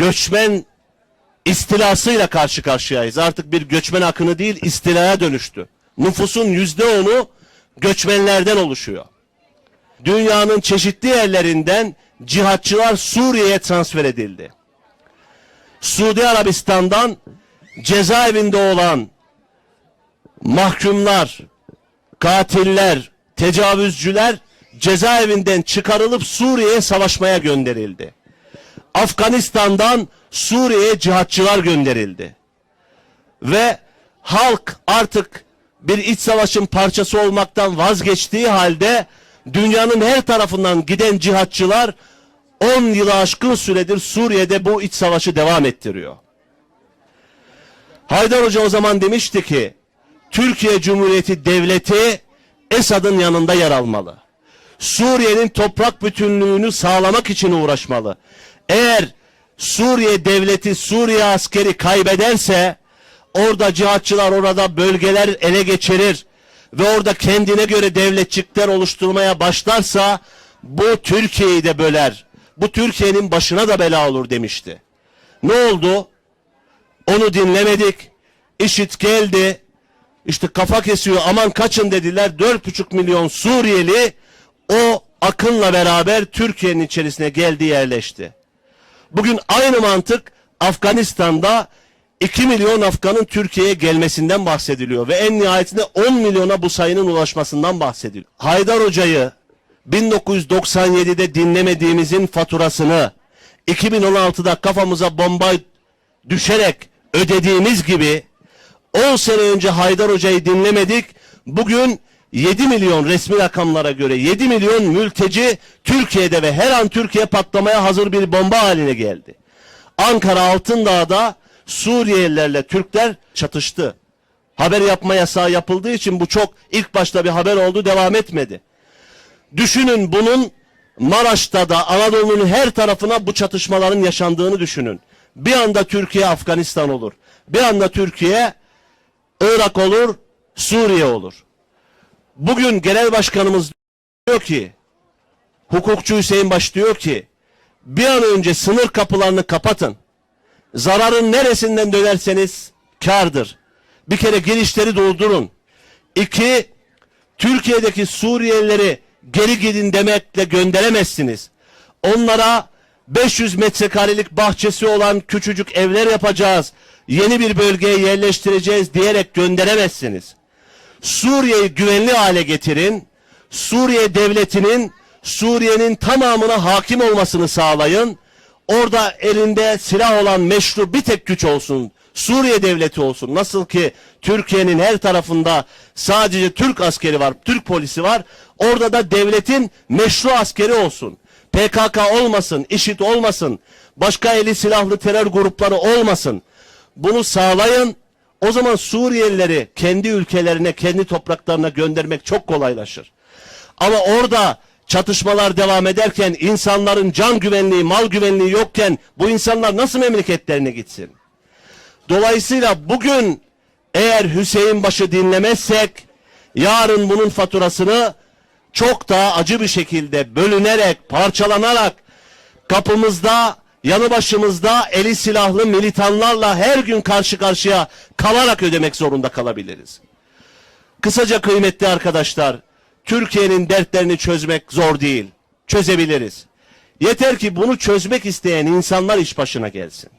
göçmen istilasıyla karşı karşıyayız. Artık bir göçmen akını değil istilaya dönüştü. Nüfusun yüzde onu göçmenlerden oluşuyor. Dünyanın çeşitli yerlerinden cihatçılar Suriye'ye transfer edildi. Suudi Arabistan'dan cezaevinde olan mahkumlar, katiller, tecavüzcüler cezaevinden çıkarılıp Suriye'ye savaşmaya gönderildi. Afganistan'dan Suriye'ye cihatçılar gönderildi. Ve halk artık bir iç savaşın parçası olmaktan vazgeçtiği halde dünyanın her tarafından giden cihatçılar 10 yılı aşkın süredir Suriye'de bu iç savaşı devam ettiriyor. Haydar Hoca o zaman demişti ki Türkiye Cumhuriyeti Devleti Esad'ın yanında yer almalı. Suriye'nin toprak bütünlüğünü sağlamak için uğraşmalı. Eğer Suriye devleti, Suriye askeri kaybederse orada cihatçılar orada bölgeler ele geçirir ve orada kendine göre devletçikler oluşturmaya başlarsa bu Türkiye'yi de böler. Bu Türkiye'nin başına da bela olur demişti. Ne oldu? Onu dinlemedik. İşit geldi. İşte kafa kesiyor aman kaçın dediler. 4,5 milyon Suriyeli o akınla beraber Türkiye'nin içerisine geldi yerleşti. Bugün aynı mantık Afganistan'da 2 milyon Afganın Türkiye'ye gelmesinden bahsediliyor ve en nihayetinde 10 milyona bu sayının ulaşmasından bahsediliyor. Haydar Hoca'yı 1997'de dinlemediğimizin faturasını 2016'da kafamıza bomba düşerek ödediğimiz gibi 10 sene önce Haydar Hoca'yı dinlemedik. Bugün 7 milyon resmi rakamlara göre 7 milyon mülteci Türkiye'de ve her an Türkiye patlamaya hazır bir bomba haline geldi. Ankara Altındağ'da Suriyelilerle Türkler çatıştı. Haber yapma yasağı yapıldığı için bu çok ilk başta bir haber oldu devam etmedi. Düşünün bunun Maraş'ta da Anadolu'nun her tarafına bu çatışmaların yaşandığını düşünün. Bir anda Türkiye Afganistan olur. Bir anda Türkiye Irak olur, Suriye olur. Bugün genel başkanımız diyor ki, hukukçu Hüseyin Baş diyor ki, bir an önce sınır kapılarını kapatın. Zararın neresinden dönerseniz kardır. Bir kere girişleri doldurun. İki, Türkiye'deki Suriyelileri geri gidin demekle gönderemezsiniz. Onlara 500 metrekarelik bahçesi olan küçücük evler yapacağız. Yeni bir bölgeye yerleştireceğiz diyerek gönderemezsiniz. Suriye'yi güvenli hale getirin. Suriye devletinin Suriye'nin tamamına hakim olmasını sağlayın. Orada elinde silah olan meşru bir tek güç olsun. Suriye devleti olsun. Nasıl ki Türkiye'nin her tarafında sadece Türk askeri var, Türk polisi var. Orada da devletin meşru askeri olsun. PKK olmasın, IŞİD olmasın, başka eli silahlı terör grupları olmasın. Bunu sağlayın. O zaman Suriyelileri kendi ülkelerine, kendi topraklarına göndermek çok kolaylaşır. Ama orada çatışmalar devam ederken, insanların can güvenliği, mal güvenliği yokken bu insanlar nasıl memleketlerine gitsin? Dolayısıyla bugün eğer Hüseyin Baş'ı dinlemezsek yarın bunun faturasını çok daha acı bir şekilde bölünerek, parçalanarak kapımızda, yanı başımızda eli silahlı militanlarla her gün karşı karşıya kalarak ödemek zorunda kalabiliriz. Kısaca kıymetli arkadaşlar, Türkiye'nin dertlerini çözmek zor değil. Çözebiliriz. Yeter ki bunu çözmek isteyen insanlar iş başına gelsin.